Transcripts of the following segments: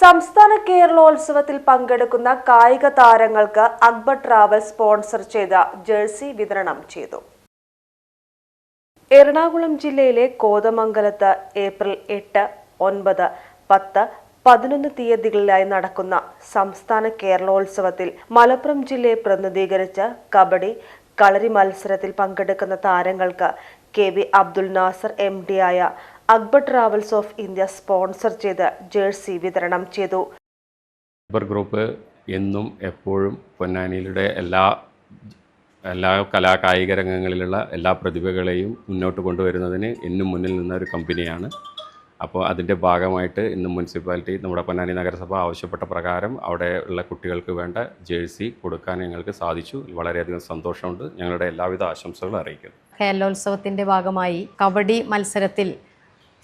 സംസ്ഥാന കേരളോത്സവത്തിൽ പങ്കെടുക്കുന്ന കായിക താരങ്ങൾക്ക് അക്ബർ ട്രാവൽ സ്പോൺസർ ചെയ്ത ജേഴ്സി വിതരണം ചെയ്തു. എറണാകുളം ജില്ലയിലെ കോതമംഗലത്ത് ഏപ്രിൽ എട്ട് ഒൻപത് പത്ത് പതിനൊന്ന് തീയതികളിലായി നടക്കുന്ന സംസ്ഥാന കേരളോത്സവത്തിൽ മലപ്പുറം ജില്ലയെ പ്രതിനിധീകരിച്ച് കബഡി കളരി മത്സരത്തിൽ പങ്കെടുക്കുന്ന താരങ്ങൾക്ക് K V Abdul Nasser M D ആയ Akbar travels of India sponsor ചെയ്ത് ജേഴ്സി വിതരണം ചെയ്തു. അക്ബർ ഗ്രൂപ്പ് എന്നും എപ്പോഴും പൊന്നാനിയിലൂടെ എല്ലാ എല്ലാ കലാ കായിക രംഗങ്ങളിലുള്ള എല്ലാ പ്രതിഭകളെയും മുന്നോട്ട് കൊണ്ടുവരുന്നതിന് എന്നും മുന്നിൽ നിന്ന ഒരു കമ്പനിയാണ് അപ്പോൾ അതിന്റെ ഭാഗമായിട്ട് ഇന്ന് മുനിസിപ്പാലിറ്റി നമ്മുടെ പൊന്നാനി നഗരസഭ ആവശ്യപ്പെട്ട പ്രകാരം അവിടെ ഉള്ള കുട്ടികൾക്ക് വേണ്ട ജേഴ്സി കൊടുക്കാൻ ഞങ്ങൾക്ക് സാധിച്ചു. വളരെയധികം സന്തോഷമുണ്ട്. ഞങ്ങളുടെ എല്ലാവിധ ആശംസകളും അറിയിക്കുന്നു. കേരളോത്സവത്തിന്റെ ഭാഗമായി കബഡി മത്സരത്തിൽ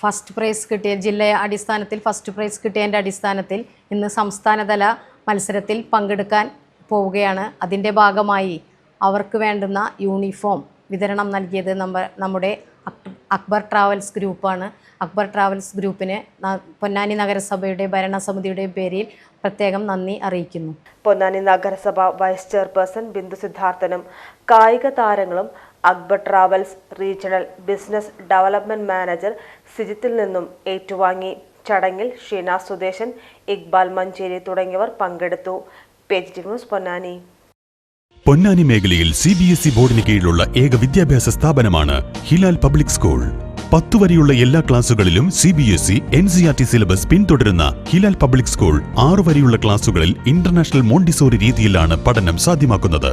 ഫസ്റ്റ് പ്രൈസ് കിട്ടിയ ജില്ല അടിസ്ഥാനത്തിൽ ഫസ്റ്റ് പ്രൈസ് കിട്ടിയതിന്റെ അടിസ്ഥാനത്തിൽ ഇന്ന് സംസ്ഥാനതല മത്സരത്തിൽ പങ്കെടുക്കാൻ പോവുകയാണ്. അതിന്റെ ഭാഗമായി അവർക്ക് വേണ്ടുന്ന യൂണിഫോം വിതരണം നൽകിയത് നമ്മ നമ്മുടെ അക്- അക്ബർ ട്രാവൽസ് ഗ്രൂപ്പാണ്. അക്ബർ ട്രാവൽസ് ഗ്രൂപ്പിന് പൊന്നാനി നഗരസഭയുടെ ഭരണസമിതിയുടെ പേരിൽ പ്രത്യേകം നന്ദി അറിയിക്കുന്നു. പൊന്നാനി നഗരസഭ വൈസ് ചെയർപേഴ്സൺ ബിന്ദു സിദ്ധാർത്ഥനും കായിക താരങ്ങളും Akbar travels regional business development manager സിജിത്തിൽ നിന്നും ഏറ്റുവാങ്ങി. ചടങ്ങിൽ ഷീന സുദേശൻ ഇക്ബാൽ മഞ്ചേരി തുടങ്ങിയവർ പങ്കെടുത്തു. Page news Ponnani. പൊന്നാനി മേഖലയിൽ സി ബി എസ് ഇ ബോർഡിന് കീഴിലുള്ള ഏക വിദ്യാഭ്യാസ സ്ഥാപനമാണ് ഹിലാൽ പബ്ലിക് സ്കൂൾ. പത്തു വരെയുള്ള എല്ലാ ക്ലാസുകളിലും C B S E N C R T syllabus പിന്തുടരുന്ന ഹിലാൽ പബ്ലിക് സ്കൂൾ ആറു വരെയുള്ള ക്ലാസുകളിൽ ഇന്റർനാഷണൽ മോണ്ടിസോറി രീതിയിലാണ് പഠനം സാധ്യമാക്കുന്നത്.